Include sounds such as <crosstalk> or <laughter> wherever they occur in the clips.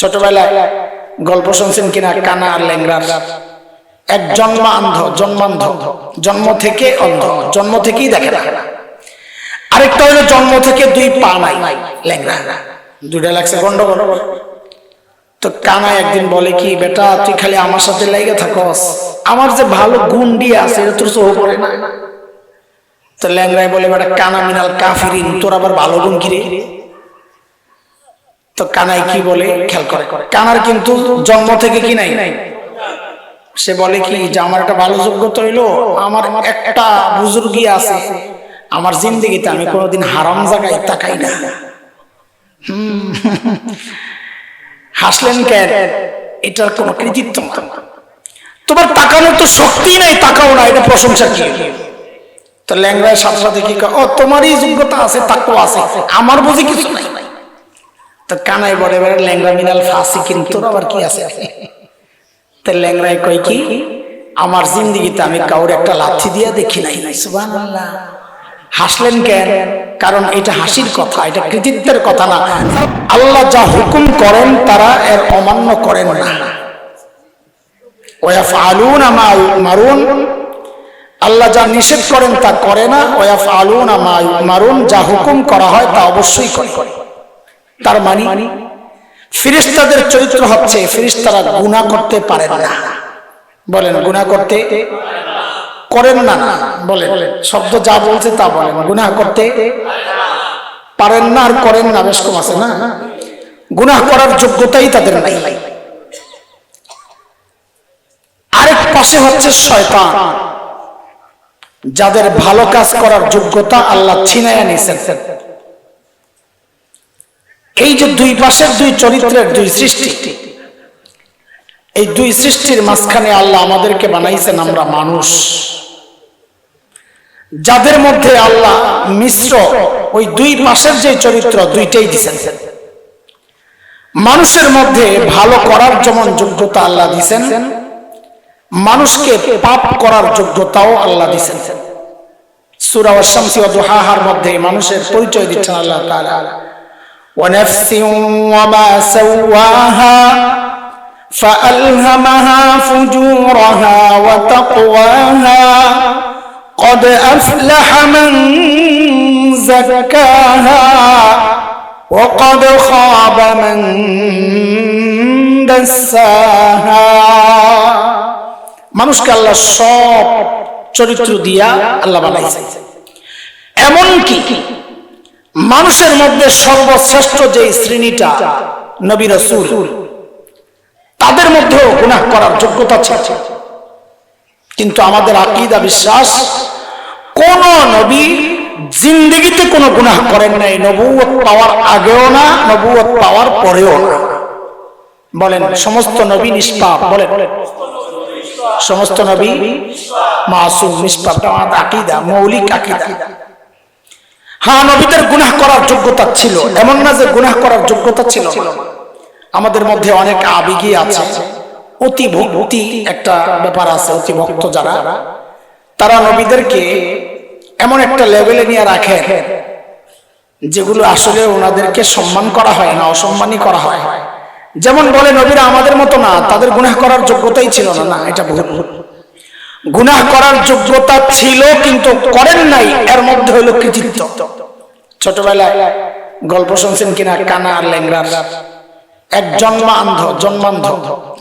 ছোটবেলায় গল্প শুনছেন কিনা কানা আর ল্যাংড়ার এক জন্মান্ধ জন্মান্ধ, জন্ম থেকে অন্ধ, জন্ম থেকেই দেখে না। আরেকটা হলো জন্ম থেকে দুই পা নাই ল্যাংরা দুইটা লাগছে গন্ডগোল। তো কানা একদিন বলে কি, বেটা, তুই খালি আমার সাথে লেগে থাকস। আমার যে ভালো গুন্ডি আছে, এটা তোর চোখ পড়ে না। তো ল্যাংরায় বলে, বেটা, কানা মিনাল কাফিরিন, তোর আবার ভালো গুণ কিরে তো কানাই কি বলে? খেয়াল করে। কানার কিন্তু জন্ম থেকে কি নাই? সে বলে কি যে আমার একটা ভালো যোগ্যতা হইল আমার একটা বুজুর্গি আছে। আমার জিন্দগিতে আমি কোনোদিন হারাম জায়গায় তাকাই না। <laughs> হাসলেন কেন? এটার কোনো কৃতিত্ব তোমার তাকানোর তো শক্তি নাই তাকাও না এটা প্রশংসা কি? তো ল্যাংরায় সাথে সাথে কি ও তোমারই যোগ্যতা আছে তাকও আছে। আমার বুঝি কিছু নাই। তো কানাই বলে, এবারে ল্যাংরা মিনাল ফাঁসি কিন্তু আবার কি আছে? তো ল্যাংরায় কই কি, আমার জিন্দিগিতে আমি কাউর একটা লাথি দিয়া দেখি নাই। সুবহানাল্লাহ। হাসলেন কেন? কারণ এটা হাসির কথা, এটা কৃতিত্বের কথা না। আল্লাহ যা হুকুম করেন, তারা এর অমান্য করেন না। ওয়াফআলুনা মা মারুন আল্লাহ যা নিষেধ করেন তা করে না। ওয়াফআলুনা মা মারুন যা হুকুম করা হয় তা অবশ্যই করে। তার মানে ফিরিস্তাদের চরিত্র হচ্ছে ফিরিস্তারা গুনাহ করতে পারেন না। বলেন, গুনাহ করতে করেন না না, বলেন। শব্দ যা বলছে তা বলেন। গুনাহ করতে পারেন না আর করেন না, বেশ কম আছে, না? গুনাহ করার যোগ্যতাই তাদের নাই। আরেক পাশে হচ্ছে শয়তান, যাদের ভালো কাজ করার যোগ্যতা আল্লাহ ছিনাইয়া নিয়েছেন। এই যে দুই পাশের দুই চরিত্রের দুই সৃষ্টি, এই দুই সৃষ্টির মাঝখানে আল্লাহ আমাদেরকে বানাইছেন আমরা মানুষ। যাদের মধ্যে আল্লাহ মিশ্র ওই দুই পাশের যে চরিত্র দুইটাই দিছেন। মানুষের মধ্যে ভালো করার যেমন যোগ্যতা আল্লাহ দিছেন, মানুষকে পাপ করার যোগ্যতাও আল্লাহ দিছেন। সুরা ওয়াশ-শামসি ওয়া দুহাহার মধ্যে মানুষের পরিচয় দিচ্ছেন আল্লাহ তাআলা। ونفس وما سواها فألهمها فجورها وتقواها قد أفلح من زكاها وقد خاب من دساها মানুষকে আল্লাহ সব চরিত্র দিয়া আল্লাহ বানাইছে এমন কি মানুষের মধ্যে সর্বশ্রেষ্ঠ যে শ্রেণীটা নবী রসুল, তাদের মধ্যেও গুনাহ করার যোগ্যতা ছিল কিন্তু আমাদের আকিদা বিশ্বাস, কোন নবী জিন্দগিতে কোনো গুনাহ করেন নাই নবুয়ত পাওয়ার আগেও না নবুয়ত পাওয়ার পরেও না। বলেন, সমস্ত নবী নিষ্পাপ, বলেন। সমস্ত নবী মাসুম, নিষ্পাপ আকিদা, মৌলিক আকিদা। হ্যাঁ নবীদের গুনাহ করার যোগ্যতা ছিল। এমন না যে গুনাহ করার যোগ্যতা ছিল আমাদের মধ্যে অনেক আবেগী আছে। অতি ভক্তি একটা ব্যাপার আছে অতি ভক্ত যারা। তারা নবীদেরকে এমন একটা লেভেলে নিয়ে রাখে যেগুলো আসলে ওনাদেরকে সম্মান করা হয় না অসম্মানই করা হয়। যেমন বলে নবীরা আমাদের মতো না তাদের গুনাহ করার যোগ্যতাই ছিল না। না এটা ভুল। গুনাহ করার যোগ্যতা ছিল কিন্তু করেন নাই, এর মধ্যে হলো কৃতিত্ব। ছোটবেলায় গল্প শুনছেন কিনা কানা আর ল্যাংড়ার এক জন্মান্ধ জন্মান্ধ,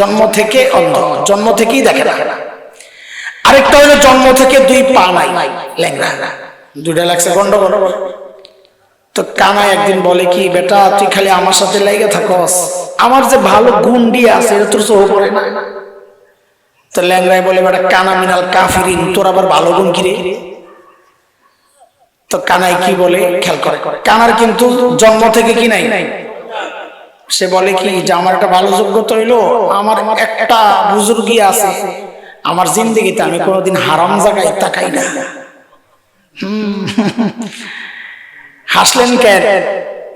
জন্ম থেকে অন্ধ, জন্ম থেকেই দেখে না। আরেকটা হলো জন্ম থেকে দুই পা নাই ল্যাংড়া দুইটা লাগছে, গন্ডগোল। তো কানা একদিন বলে কি, বেটা, তুই খালি আমার সাথে লেগে থাকস। আমার যে ভালো গুণ গুন্ডি আছে এটা তোর চোখ পড়ে না? তো ল্যাংরায় বলে, বেটা, কানা মিনাল কাফিরিন, তোর আবার ভালো গুণ কিরে তো কানাই কি বলে? খেয়াল করে। কানার কিন্তু জন্ম থেকে কি নাই? সে বলে কি, যে আমার একটা ভালো যোগ্যতা হইল, আমার একটা বুজুর্গি আছে, আমার জিন্দগিতে আমি কোনোদিন হারাম জায়গায় তাকাই না। হাসলেন কেন?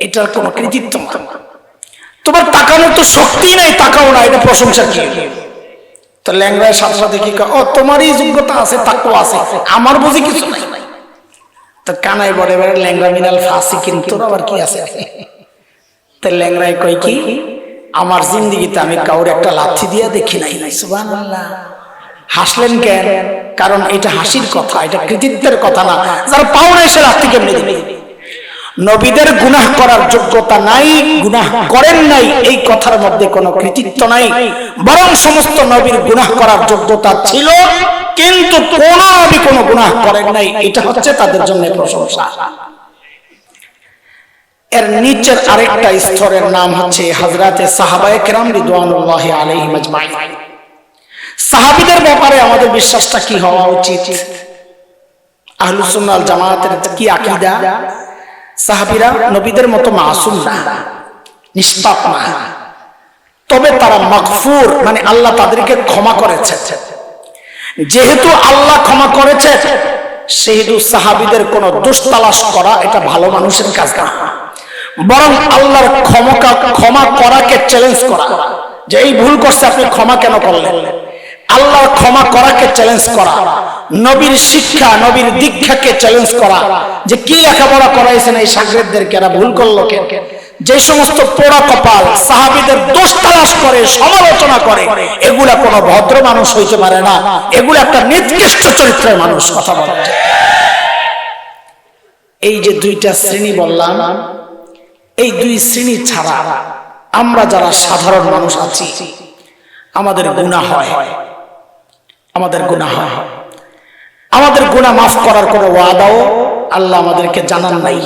এটার কোনো কৃতিত্ব তোমার তাকানোর তো শক্তি নাই, তাকাও না, এটা প্রশংসা কি? তো ল্যাংরায় সাথে সাথে কি কয়, ও তোমারই যোগ্যতা আছে তাকও আছে আমার বুঝি কিছু নাই। তো কানাই বলে এবারে ল্যাংরা মিনাল ফাঁসি কিন্তু আবার কি আছে? তো ল্যাংরায় কই কি আমার জিন্দিগিতে আমি কাউর একটা লাথি দিয়ে দেখি নাই। সুবহানাল্লাহ। হাসলেন কেন? কারণ এটা হাসির কথা এটা কৃতিত্বের কথা না। যারা পাও না সে লাথি কেমনে দিবে? নবীদের গুনাহ করার যোগ্যতা নাই, গুনাহ করেন নাই, এই কথার মধ্যে কোনো কৃতিত্ব নাই। বরং সমস্ত নবীর গুনাহ করার যোগ্যতা ছিল, কিন্তু কোন নবী কোনো গুনাহ করেন নাই। এটা হচ্ছে তাদের জন্য প্রশংসা। এর নিচের আরেকটা স্তরের নাম হচ্ছে হজরতে সাহাবায়ে কেরাম রিদওয়ানুল্লাহি আলাইহিম আজমাইন। সাহাবীদের ব্যাপারে আমাদের বিশ্বাসটা কি হওয়া উচিত? আহলুস সুন্নাহ ওয়াল জামাতের কি আকীদা? সাহাবীরা নবীদের মতো মাসুম না, নিষ্পাপ না। তবে তারা মাগফুর মানে আল্লাহ তাদেরকে ক্ষমা করেছে যেহেতু আল্লাহ ক্ষমা করেছে সেহেতু সাহাবীদের কোনো দোষ তালাশ করা এটা ভালো মানুষের কাজ না। বরং আল্লাহর ক্ষমা ক্ষমা করাকে চ্যালেঞ্জ করা। যে এই ভুল করছে, আপনি ক্ষমা কেন করলেন? আল্লাহর ক্ষমা করাকে চ্যালেঞ্জ করা, নবীর শিক্ষা, নবীর দীক্ষাকে চ্যালেঞ্জ করা। যে কি লেখাপড়া করাইছেন এই সাগরেদদেরকে, এরা ভুল করল কে যে সমস্ত পোড়া কপাল সাহাবিদের দোষ তালাশ করে, সমালোচনা করে, এগুলা কোনো ভদ্র মানুষ হইতে পারে না। এগুলো একটা নির্দিষ্ট চরিত্রের মানুষ, কথা বলা। এই যে দুইটা শ্রেণি বললাম, এই দুই শ্রেণি ছাড়া আমরা যারা সাধারণ মানুষ আছি, আমাদের গুণা হয়। আমাদের গুণা হয় আমাদের গুণা মাফ করার কোনো ওয়াদাও আল্লাহ আমাদেরকে জানান নাই।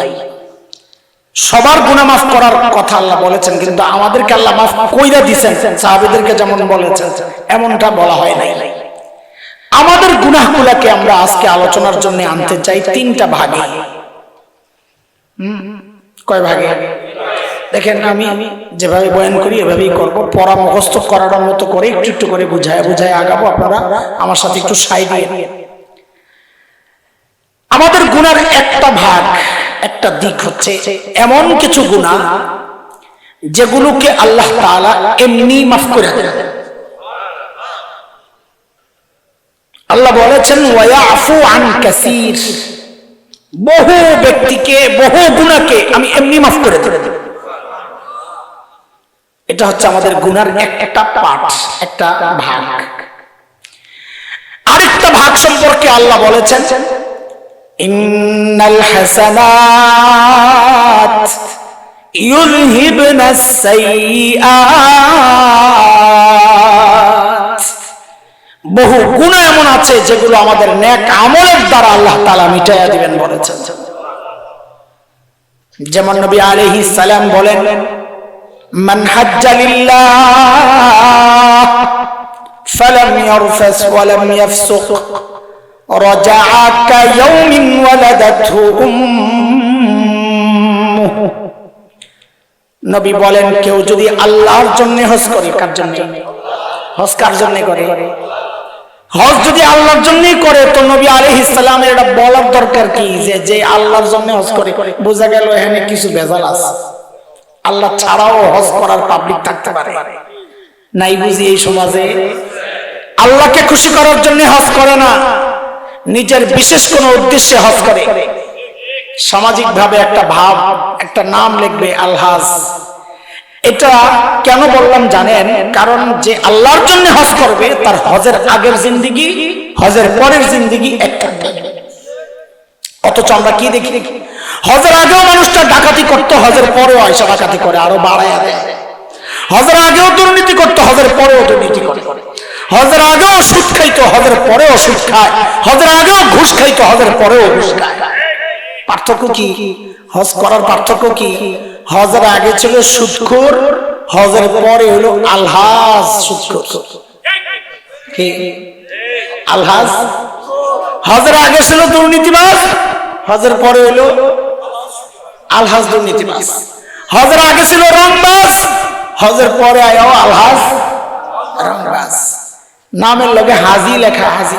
সবার গুণা মাফ করার কথা আল্লাহ বলেছেন কিন্তু আমাদেরকে আল্লাহ মাফ কইরা দিছেন সাহাবিদেরকে যেমন বলেছেন এমনটা বলা হয় নাই। আমাদের গুনাহগুলাকে আমরা আজকে আলোচনার জন্য আনতে চাই তিনটা ভাগে। হুম, কয় ভাগে? দেখেন আমি যেভাবে বয়ান করি, এভাবেই করব। পড়া মুখস্থ করার মতো করে একটু একটু করে বুঝায় বুঝায় আগাবো। আপনারা আমার সাথে একটু সাই দিয়ে। আমাদের গুণার একটা ভাগ, একটা দিক হচ্ছে এমন কিছু গুণা যেগুলোকে আল্লাহ এমনি মাফ করে দেন। আল্লাহ বলেছেন ওয়াফু আন কাসীর। বহু ব্যক্তিকে, বহু গুণাকে আমি এমনি মাফ করে দেব। এটা হচ্ছে আমাদের গুনার একটা পার্ট একটা ভাগ। আরেকটা ভাগ সম্পর্কে আল্লাহ বলেছেন, ইন্নাল হাসানাত ইউযহিবনাস সাইয়্যাত। বহু গুণ এমন আছে যেগুলো আমাদের ন্যাক আমলের দ্বারা আল্লাহ তাআলা মিটাইয়া দিবেন বলেছেন। যেমন নবী আলাইহিস সালাম বলেন মান হাজ্জা লিল্লাহ ফালাম ইয়ারফাস ওয়ালাম ইয়াফসুক। রাজাআ কায়াউমিন ওয়ালাদাতহু উম্মুহু। নবী বলেন, কেউ যদি আল্লাহর জন্য হজ করে, কার জন্য? হজ কার জন্য করে? হজ যদি আল্লাহর জন্যই করে, তো নবী আলাইহিস সালামের এটা বলার দরকার কি? যে যে আল্লাহর জন্য হজ করে, বোঝা গেল এখানে কিছু ভেজাল আছে। আল্লাহ ছাড়াও হজ করার পাবলিক থাকতে পারে। নাই বুঝি এই সমাজে? আল্লাহকে খুশি করার জন্য হজ করে না। নিজের বিশেষ কোন উদ্দেশ্যে হজ করে। সামাজিক ভাবে একটা ভাব, একটা নাম লিখবে আলহাজ। এটা কেন বললাম জানেন? কারণ যে আল্লাহর জন্য হজ করবে, তার হজের আগের জিন্দিগি, হজের পরের জিন্দিগি একটা। অথচ আমরা কি দেখি? হজের আগেও মানুষটা ডাকাতি করতো, হজের পরেও আয়সা ডাকাতি করে, আরও বাড়ায় হজের আগেও দুর্নীতি করতো, হজের পরেও দুর্নীতি করে। হজের আগেও সুদ খাইতো, হজের পরেও সুদ খায়। হজের আগেও ঘুষ খাইতো, হজের পরেও ঘুষ খায়। পার্থক্য কি? হজ করার পার্থক্য কি? হজের আগে ছিল সুদখোর, হজের পরে হলো আলহাজ সুদখোর। আলহাজ? হজের আগে ছিল দুর্নীতিবাজ, হজের পরে হলো আলহাজ দুর্নীতিবাজ হজের আগে ছিল রংবাজ হজের পরে আয়ও আলহাজ রংবাজ নামের লগে হাজি লেখা হাজি।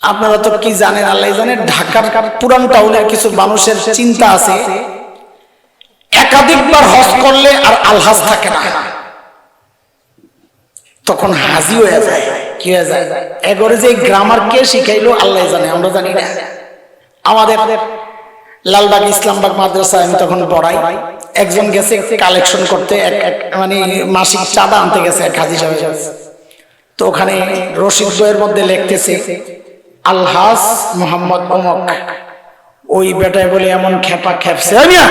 আপনারা তো কি জানেন আল্লাহ জানেন ঢাকার পুরান টাউনের কিছু মানুষের চিন্তা আছে, একাধিকবার হজ করলে আর আলহাজ থাকে না। তখন হাজি হয়ে যায়। কি হয়ে যায়? এগরে যে গ্রামার কে শিখাইলো, আল্লাহ জানে, আমরা জানি না। আমাদের লালবাগ ইসলামবাগ মাদ্রাসায় আমি তখন পড়াই। একজন গেছে কালেকশন করতে এক এক মানে মাসিক চাঁদা আনতে গেছে এক হাজি সাহেব। তো ওখানে রশিদ বইয়ের মধ্যে লিখতেছে আলহাস মোহাম্মদ অমক। ওই বেটায় বলে এমন খেপা খেপছে। "এই মিয়া,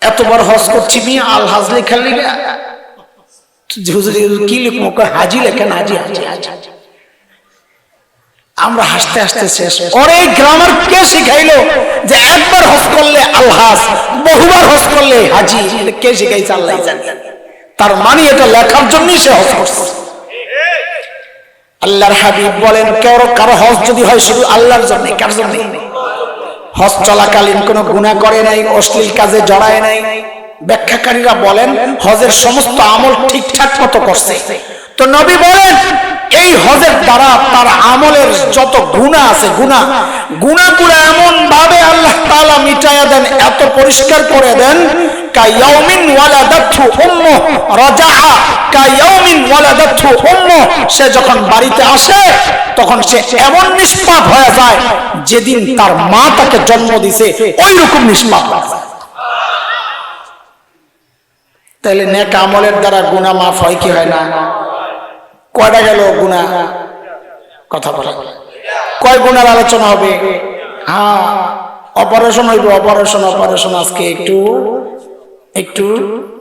এতবার হজ করছি মিয়া আলহাজ লিগে হুজুরি কি লিখব? হাজি লেখেন হাজি হাজি হাজি হাজি। আমরা হাসতে হাসতে শেষ। ওর গ্রামার কে শিখাইলো যে একবার হস করলে আলহাজ, বহুবার হস করলে হাজি কে শিখাইছে আল্লাহ জানে। তার মানে এটা লেখার জন্যই সে হজ করছে। আল্লাহর হাবিব বলেন, কেউ কারও হজ যদি হয় শুধু আল্লাহর জন্য, কার জন্য? হজ চলাকালীন কোনো গুণা করে নাই, অশ্লীল কাজে জড়ায় নাই। ব্যাখ্যাকারীরা বলেন, হজের সমস্ত আমল ঠিকঠাক মতো করছে। তো নবী বলেন, এই হজের দ্বারা তার আমলের যত গুণা আছে গুণা গুণাগুলো এমন ভাবে আল্লাহ তাআলা মিটায়া দেন, এত পরিষ্কার করে দেন উম্মু সে যখন বাড়িতে আসে, তখন সে এমন নিষ্পাপ হয়ে যায়, যেদিন তার মা তাকে জন্ম দিছে ওই রকম নিষ্পাপ। তাহলে নেক আমলের দ্বারা গুনাহ মাফ হয় কি হয় না কয়টা গেল গুনাহ কথা বলা। কয় গুণার আলোচনা হবে? হ্যাঁ অপারেশন হইবে অপারেশন অপারেশন আজকে একটু একটু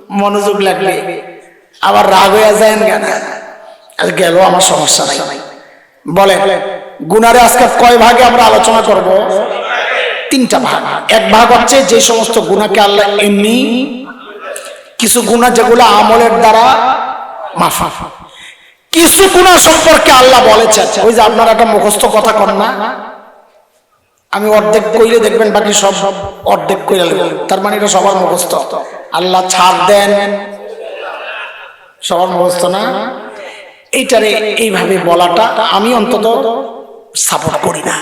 মনোযোগ লাগবে। আবার রাগ হয়ে যায় কেন? আর গেল, আমার সমস্যা নাই। বলে গুনারে আজকে কয় ভাগে আমরা আলোচনা করব? তিনটা ভাগ। এক ভাগ হচ্ছে যে সমস্ত গুণাকে আল্লাহ এমনি, কিছু গুণা যেগুলো আমলের দ্বারা মাফা কিছু গুণা সম্পর্কে আল্লাহ বলেছেন। ওই যে আপনারা একটা মুখস্থ কথা কর না। আমি অর্ধেক কইলে দেখবেন বাকি সব সব অর্ধেক কইলে তার মানে এটা সবার মুখস্থ। আল্লাহ ছাড় দেন। সবার মুখস্থ না? এইটারে এইভাবে বলাটা আমি অন্তত সাপোর্ট করি না।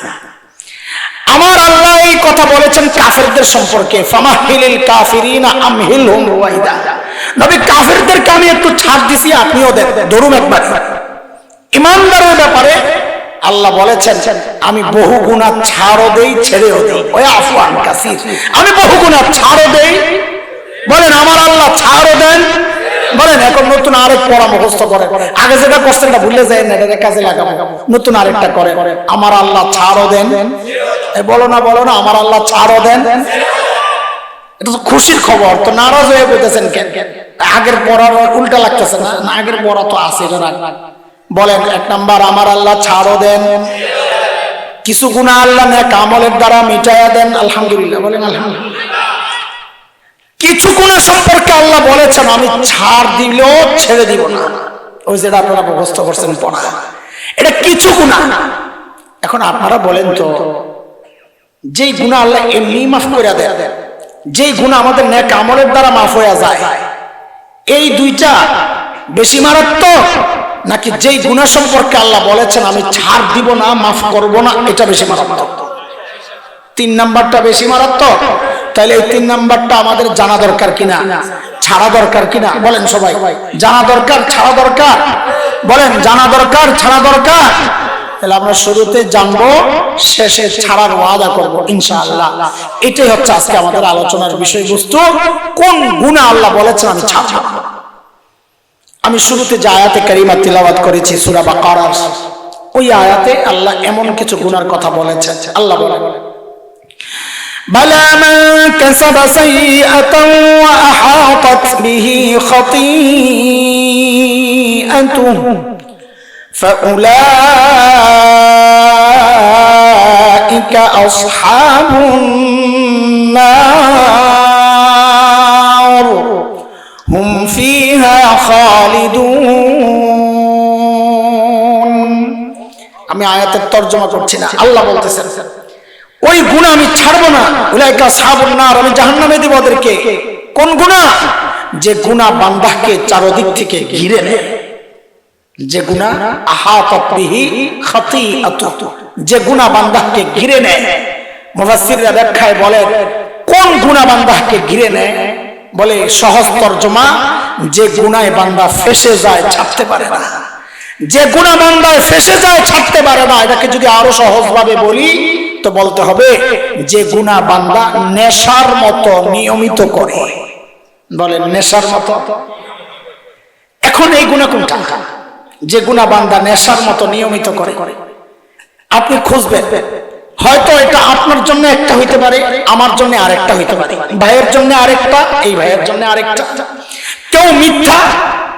আমার আল্লাহ এই কথা বলেছেন কাফেরদের সম্পর্কে। ফামাহিলিল কাফিরিনা আমহিলহুম রুয়াইদা নবী কাফেরদেরকে আমি একটু ছাড় দিছি, আপনিও দেন, ধরুন একবার। ইমানদারের ব্যাপারে আল্লাহ বলেছেন, আমি বহু গুণা ছাড়ও দেই, ছেড়েও দেই। ওই আফওয়ান কাসির। আমি বহু গুণা ছাড়ও দেই। বলেন, আমার আল্লাহ ছাড়ও দেন। বলেন, এখন নতুন আরেক পড়া মুখস্থ করে আগে যেটা করছেন ভুলে যায় না, এটা কাজে লাগাবো। নতুন আরেকটা করে আমার আল্লাহ ছাড়ও দেন। বলো না বলো না, আমার আল্লাহ ছাড়ও দেন। এটা তো খুশির খবর, তো নারাজ হয়ে বলতেছেন কেন? আগের পড়ার উল্টা লাগতেছে না আগের পড়া তো আছে। বলেন, এক নাম্বার, আমার আল্লাহ ছাড়ও দেন। কিছু গুণা আল্লাহ নেক আমলের দ্বারা মিটাইয়া দেন, আলহামদুলিল্লাহ, বলেন আলহামদুলিল্লাহ। কিছু গুণা সম্পর্কে আল্লাহ বলেছেন, আমি ছাড় দিলেও ছেড়ে দিব না। ওই যেটা আপনারা মুখস্থ করছেন, পড়া। এটা কিছু গুণা। এখন আপনারা বলেন তো, যেই গুণা আল্লাহ এমনি মাফ করে দেন যেই গুণা আমাদের নেক আমলের দ্বারা মাফ হয়ে যায়, এই দুইটা বেশি মারাত্মক? নাকি যেই গুণা সম্পর্কে আল্লাহ বলেছেন, আমি ছাড় দিব না, মাফ করব না, এটা বেশি মারাত্মক? তিন নাম্বারটা বেশি মারাত্মক? তাহলে এই তিন নাম্বারটা আমাদের জানা দরকার কিনা? ছাড়া দরকার কিনা? বলেন সবাই। জানা দরকার, ছাড়া দরকার? বলেন, জানা দরকার, ছাড়া দরকার? তাহলে আমরা শুরুতে জানবো শেষে ছাড়ার ওয়াদা করবো ইনশাআল্লাহ এটাই হচ্ছে আজকে আমাদের আলোচনার বিষয়বস্তু কোন গুণা আল্লাহ বলেছেন আমি ছাড়ব না। আমি শুরুতে যে আয়াতে কারিমা তিলাওয়াত করেছি সূরা বাকারার ওই আয়াতে আল্লাহ এমন কিছু গুনার কথা বলেছেন আল্লাহ বলেন بلى من كسب سيئة وأحاطت به خطيئته فأولئك أصحاب النار هم فيها خالدون আমি আয়াতের তর্জমা করছি না আল্লাহ বলতেছেন ওই গুণা আমি ছাড়বো না উলাইকা সাহাবুন নার আমি জাহান্নামে দিব ওদেরকে কোন গুণা যে গুণা বান্দাকে চারদিক থেকে ঘিরে নেয় যে গুণা আহাতাত বিহি খাতিআতু যে গুণা বান্দাকে ঘিরে নেয়। মুফাসসিররা ব্যাখ্যায় বলে, কোন গুণা বান্দাকে ঘিরে নেয়? বলে, সহজ তর্জমা, যে গুনায় বান্দা ফেসে যায়, ছাড়তে পারে না। যে গুণা বান্দায় ফেসে যায়, ছাড়তে পারে না। এটাকে যদি আরও সহজ ভাবে বলি, তো বলতে হবে, যে গুণা বান্দা নেশার মতো নিয়মিত করে। বলেন নেশার মতো? এখন এই গুণা কোনটা? যে গুণা বান্দা নেশার মতো নিয়মিত করে। আপনি খুঁজবেন, হয়তো এটা আপনার জন্য একটা হইতে পারে, আমার জন্য আরেকটা হইতে পারে। ভাইয়ের জন্য আরেকটা, এই ভাইয়ের জন্য আরেকটা। কেউ মিথ্যা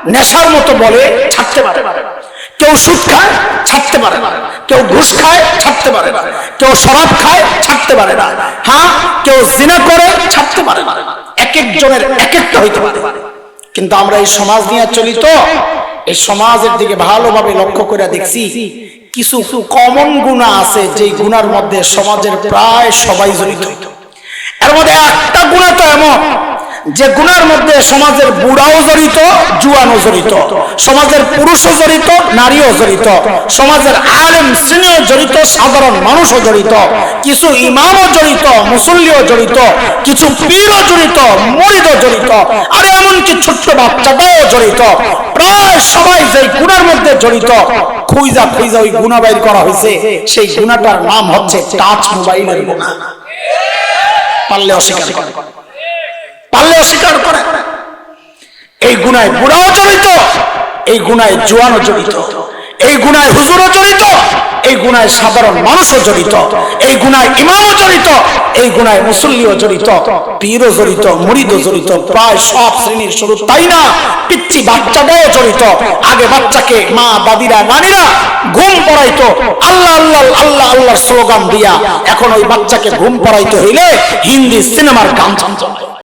নেশার মতো বলে ছাড়তে পারে কেউ সুদ খায়, ছাড়তে পারে না। কেউ ঘুষ খায়, ছাড়তে পারে না। কেউ শরাব খায়, ছাড়তে পারে না। হ্যাঁ কেউ জিনা করে, ছাড়তে পারে না। এক একজনের এক একটা হইতে পারে। কিন্তু আমরা এই সমাজ নিয়ে চলি তো এই সমাজের দিকে ভালোভাবে লক্ষ্য করে দেখছি, কিছু কমন গুণা আছে যে গুণার মধ্যে সমাজের প্রায় সবাই জড়িত। এর মধ্যে একটা গুণা তো এমন যে গুণার মধ্যে সমাজের বুড়াও জড়িত, জুয়ানও জড়িত, সমাজের পুরুষও জড়িত, নারীও জড়িত, সমাজের আলেম শ্রেণীও জড়িত, সাধারণ মানুষও জড়িত, কিছু ইমামও জড়িত, মুসল্লিও জড়িত, কিছু পীরও জড়িত, মরিদও জড়িত, আর এমনকি ছোট্ট বাচ্চাটাও জড়িত। প্রায় সবাই যে গুণার মধ্যে জড়িত, খুইজা খুইজা ওই গুণা বাইর করা হয়েছে সেই গুণাটার নাম হচ্ছে টাচ মোবাইলের গুণা। পারলে অস্বীকার করে। পারলে অস্বীকার করে। এই গুনায় বুড়াও জড়িত, এই গুনায় জোয়ানও জড়িত, এই গুনায় হুজুরও জড়িত, এই গুনায় সাধারণ মানুষও জড়িত, এই গুনায় ইমামও জড়িত, এই গুনায় মুসল্লিও জড়িত, পীরও জড়িত মুরিদও জড়িত, প্রায় সব শ্রেণির শুরু তাই না পিচ্ছি বাচ্চাটাও জড়িত। আগে বাচ্চাকে মা, দাদিরা, নানিরা ঘুম পড়াইতো, আল্লাহ আল্লাহ আল্লাহ আল্লাহ স্লোগান দিয়া। এখন ওই বাচ্চাকে ঘুম পড়াইতে হইলে হিন্দি সিনেমার গান চান। চলে